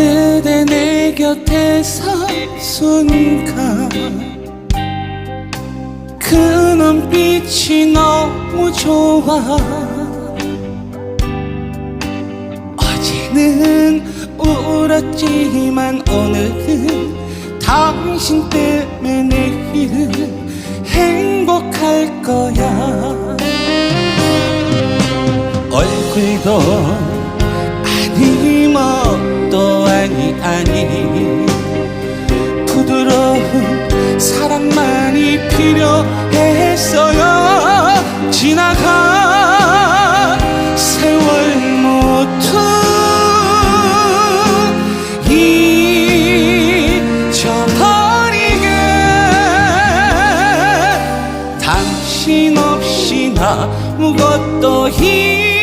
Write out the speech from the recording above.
그대 내 곁에 선 순간 그 눈빛이 너무 좋아. 어제는 울었지만 오늘은 당신 때문에 내일은 행복할 거야. 얼굴도 아니 뭐 사랑만이 필요했어요. 지나가 세월 모두 잊어버리게. 당신 없이 나 아무것도 힘